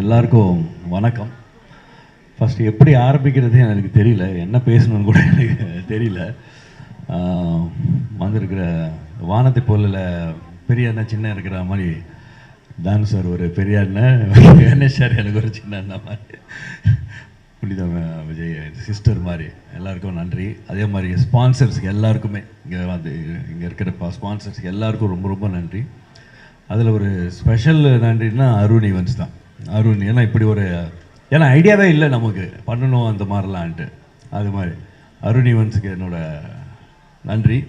எல்லாருக்கும் வணக்கம். ஃபஸ்ட்டு எப்படி ஆரம்பிக்கிறது எனக்கு தெரியல. என்ன பேசணும்னு கூட எனக்கு தெரியல. வந்திருக்கிற வானத்தை போலில் பெரிய அண்ணன் சின்ன இருக்கிற மாதிரி தான் சார் ஒரு பெரிய அண்ணன். கணேஷ் சார் எனக்கு ஒரு சின்ன அண்ணா மாதிரி. புனித விஜய் சிஸ்டர் மாதிரி. எல்லாருக்கும் நன்றி. அதே மாதிரி ஸ்பான்சர்ஸ்க்கு எல்லாருக்குமே இங்கே வந்து இங்கே இருக்கிற ஸ்பான்சர்ஸ்க்கு எல்லாருக்கும் ரொம்ப ரொம்ப நன்றி. அதில் ஒரு ஸ்பெஷல் நன்றின்னா அருண் ஈவெண்ட்ஸ் தான். அருண் ஏன்னா இப்படி ஒரு ஏன்னா ஐடியாவே இல்லை நமக்கு. பண்ணணும் அந்த மாதிரிலான்ட்டு. அது மாதிரி. அருண் ஈவன்ஸுக்கு என்னோட நன்றி.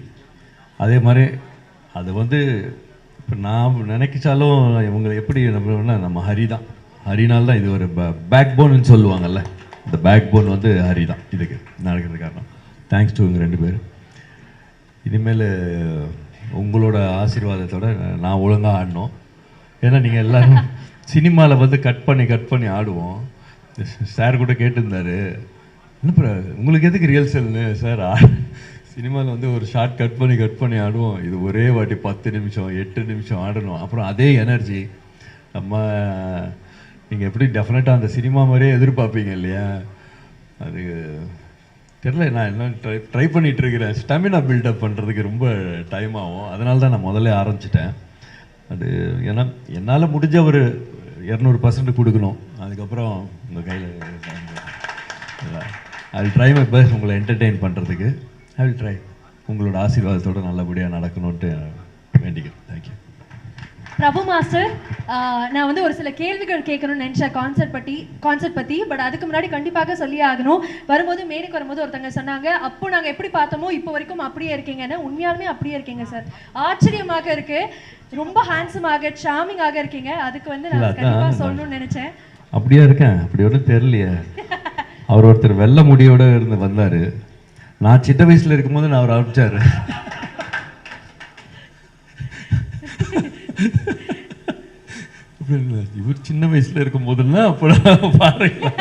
அதே மாதிரி அது வந்து இப்போ நான் நினைக்கிச்சாலும் இவங்களை எப்படி நம்ம நம்ம ஹரி தான். ஹரினால் தான் இது ஒரு பேக் போன்னு சொல்லுவாங்கல்ல. இந்த பேக் போன் வந்து ஹரி தான். இதுக்கு நடக்கிறது காரணம். தேங்க்ஸ் டு இவங்க ரெண்டு பேர். இனிமேல் உங்களோட ஆசீர்வாதத்தோட நான் ஒழுங்காக ஆடணும். ஏன்னா நீங்கள் எல்லோரும் சினிமாவில் வந்து கட் பண்ணி கட் பண்ணி ஆடுவோம். சார் கூட கேட்டிருந்தாரு. என்ன உங்களுக்கு எதுக்கு ரியல்சல்னு சார் சினிமாவில் வந்து ஒரு ஷார்ட் கட் பண்ணி கட் பண்ணி ஆடுவோம். இது ஒரே வாட்டி பத்து நிமிஷம் எட்டு நிமிஷம் ஆடணும். அப்புறம் அதே எனர்ஜி நம்ம நீங்கள் எப்படி டெஃபினட்டாக அந்த சினிமா மாதிரியே எதிர்பார்ப்பீங்க இல்லையா? அது தெரில நான் என்ன ட்ரை ட்ரை பண்ணிகிட்ருக்கிறேன் ஸ்டெமினா பில்டப் பண்ணுறதுக்கு ரொம்ப டைம் ஆகும். அதனால தான் நான் முதல்ல ஆரம்பிச்சிட்டேன். அது ஏன்னா என்னால் முடிஞ்ச ஒரு இரநூறு பர்சன்ட் கொடுக்கணும். அதுக்கப்புறம் உங்கள் கையில் ஐ ட்ரை மை பெஸ்ட் உங்களை என்டர்டெயின் பண்ணுறதுக்கு ஐ வில் ட்ரை உங்களோட ஆசீர்வாதத்தோடு நல்லபடியாக நடக்கணும்ன்ட்டு வேண்டிக்கிறேன். தேங்க்யூ பிரபு மாஸ்டர் நான் வந்து ஒரு சில கேள்விகள் கேட்கணும்னு நினைச்சேன் கான்செர்ட் பற்றி கான்செர்ட் பற்றி பட் அதுக்கு முன்னாடி கண்டிப்பாக சொல்லியே ஆகணும். வரும்போது மேடைக்கு வரும்போது ஒருத்தங்க சொன்னாங்க அப்போ நாங்கள் எப்படி பார்த்தோமோ இப்போ வரைக்கும் அப்படியே இருக்கீங்கன்னு உண்மையாலுமே அப்படியே இருக்கீங்க சார் ஆச்சரியமாக இருக்கு. ரொம்ப ஹேண்ட்ஸமாக சாமிங்காக இருக்கீங்க. அதுக்கு வந்து நான் கண்டிப்பாக சொல்லணும்னு நினைச்சேன். அப்படியா இருக்கேன். அப்படி ஒன்றும் தெரியலையே. அவர் ஒருத்தர் வெள்ளை முடியோட இருந்து வந்தார். நான் சின்ன வயசில் இருக்கும்போது நான் அவர் அனுப்பிச்சாரு. இவர் சின்ன வயசுல இருக்கும் போதெல்லாம் அப்போ பாருங்க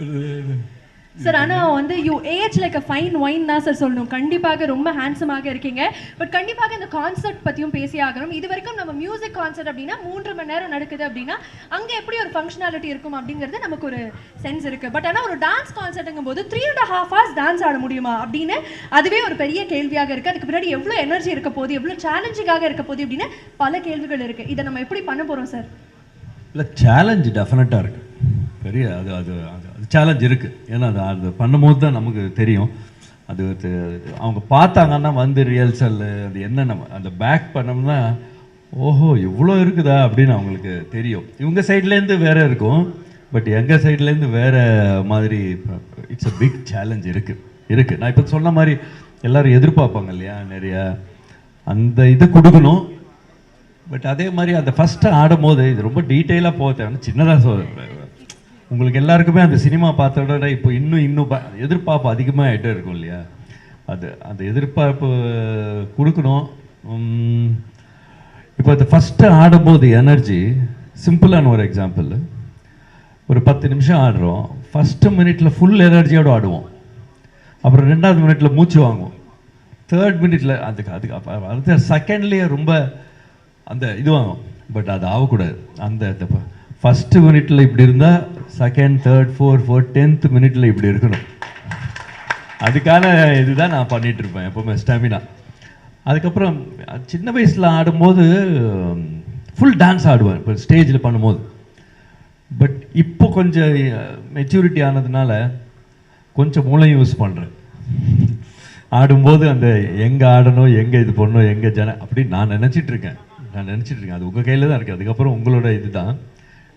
சார் ஆனா வந்து you age like a fine wine தான் சார் சொல்லணும். கண்டிப்பாக ரொம்ப ஹேண்ட்ஸமாக இருக்கீங்க. பட் கண்டிப்பாக இந்த கான்செர்ட் பத்தியும் பேசி ஆகணும். இது வரைக்கும் நம்ம மியூசிக் கான்செர்ட் அப்படின்னா மூன்று மணி நேரம் நடக்குது அப்படின்னா அங்க எப்படி ஒரு ஃபங்க்ஷனாலிட்டி இருக்கும் அப்படிங்கிறது நமக்கு ஒரு சென்ஸ் இருக்கு. பட் ஆனா ஒரு டான்ஸ் கான்செர்ட்டுங்கும் போது three and half hours dance ஆட முடியுமா அப்படின்னு அதுவே ஒரு பெரிய கேள்வியாக இருக்கு. அதுக்கு பின்னாடி எவ்வளவு எனர்ஜி இருக்க போகுது எவ்வளவு சேலஞ்சிங்காக இருக்க போகுது அப்படின்னு பல கேள்விகள் இருக்கு. இதை நம்ம எப்படி பண்ண போறோம் சார் இல்லை சேலஞ்ச் டெஃபினட்டாக இருக்குது பெரிய அது அது அது அது சேலஞ்ச் இருக்குது ஏன்னா அது அது பண்ணும்போது தான் நமக்கு தெரியும். அது அவங்க பார்த்தாங்கன்னா வந்து ரியல்சல் அது என்ன நம்ம அந்த பேக் பண்ணோம்னா ஓஹோ இவ்வளோ இருக்குதா அப்படின்னு அவங்களுக்கு தெரியும். இவங்க சைட்லேருந்து வேற இருக்கும். பட் எங்கள் சைட்லேருந்து வேறு மாதிரி இட்ஸ் அ பிக் சேலஞ்ச் இருக்குது இருக்குது நான் இப்போ சொன்ன மாதிரி எல்லோரும் எதிர்பார்ப்பாங்க இல்லையா நிறையா. அந்த இது கொடுக்கணும். பட் அதே மாதிரி அந்த ஃபஸ்ட்டு ஆடும் போது இது ரொம்ப டீட்டெயிலாக போக தேவை சின்னதாக சொல் உங்களுக்கு எல்லாருக்குமே அந்த சினிமா பார்த்தோட இப்போ இன்னும் இன்னும் ப- எதிர்பார்ப்பு அதிகமாக ஆகிட்டே இருக்கும் இல்லையா? அது அந்த எதிர்பார்ப்பு கொடுக்கணும். இப்போ அந்த ஃபஸ்ட்டு ஆடும்போது எனர்ஜி சிம்பிளான ஒரு எக்ஸாம்பிள் ஒரு பத்து நிமிஷம் ஆடுறோம். ஃபஸ்ட்டு மினிட்ல ஃபுல் எனர்ஜியோடு ஆடுவோம். அப்புறம் ரெண்டாவது மினிட்ல மூச்சு வாங்குவோம். தேர்ட் மினிட்ல அதுக்கு அதுக்கு அப்ப அடுத்த செகண்ட்லேயே ரொம்ப அந்த இது வாங்கும் பட் அது ஆகக்கூடாது. அந்த ஃபஸ்ட்டு மினிட்ல இப்படி இருந்தால் second third four four tenth மினிட்ல இப்படி இருக்கணும். அதுக்கான இதுதான் நான் பண்ணிட்டு இருப்பேன் எப்பவுமே ஸ்டாமினா அதுக்கப்புறம் சின்ன வயசில் ஆடும்போது ஃபுல் டான்ஸ் ஆடுவேன் இப்போ ஸ்டேஜில் பண்ணும்போது. பட் இப்போ கொஞ்சம் மெச்சூரிட்டி ஆனதுனால கொஞ்சம் மூளை யூஸ் பண்ணுறேன் ஆடும்போது அந்த எங்கே ஆடணும் எங்கே இது பண்ணணும் எங்கே ஜன அப்படி நான் நினச்சிட்டு இருக்கேன். நான் நினச்சிட்டு இருக்கேன். அது உங்கள் கையில் தான் இருக்குது அதுக்கப்புறம் உங்களோட இதுதான்.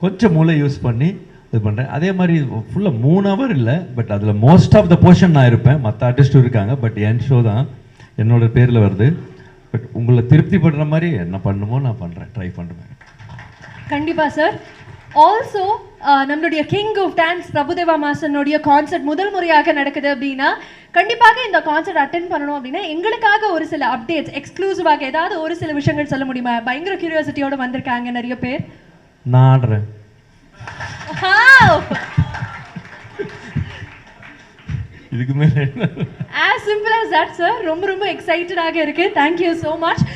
கொஞ்சம் மூளை யூஸ் பண்ணி இது பண்ணுறேன் அதே மாதிரி ஃபுல்லாக மூணு ஹவர் இல்லை பட் அதில் மோஸ்ட் ஆஃப் த போர்ஷன் நான் இருப்பேன். மற்ற ஆர்டிஸ்ட்டும் இருக்காங்க பட் என் ஷோ தான் என்னோட பேரில் வருது. பட் உங்களை திருப்தி படுற மாதிரி என்ன பண்ணுமோ நான் பண்ணுறேன் ட்ரை பண்ணுறேன் கண்டிப்பா சார் ஆல்சோ நம்மளுடைய கிங் ஆஃப் டான்ஸ் பிரபுதேவா மாஸ்டர்னுடைய கான்சர்ட் முதல் முறையாக நடக்குது அப்படின்னா கண்டிப்பாக இந்த கான்சர்ட் அட்டென்ட் பண்ணணும் அப்படின்னா எங்களுக்காக ஒரு சில அப்டேட்ஸ் எக்ஸ்க்ளூசிவாக ஏதாவது ஒரு சில விஷயங்கள் சொல்ல முடியுமா? பயங்கர கியூரியாசிட்டியோட வந்திருக்காங்க நிறைய பேர். நான் ஆடுறேன். இதுக்கு மேலே என்ன? சிம்பிள் simple தட் சார் ரொம்ப ரொம்ப எக்ஸைட்டடாக இருக்கு. Thank you so much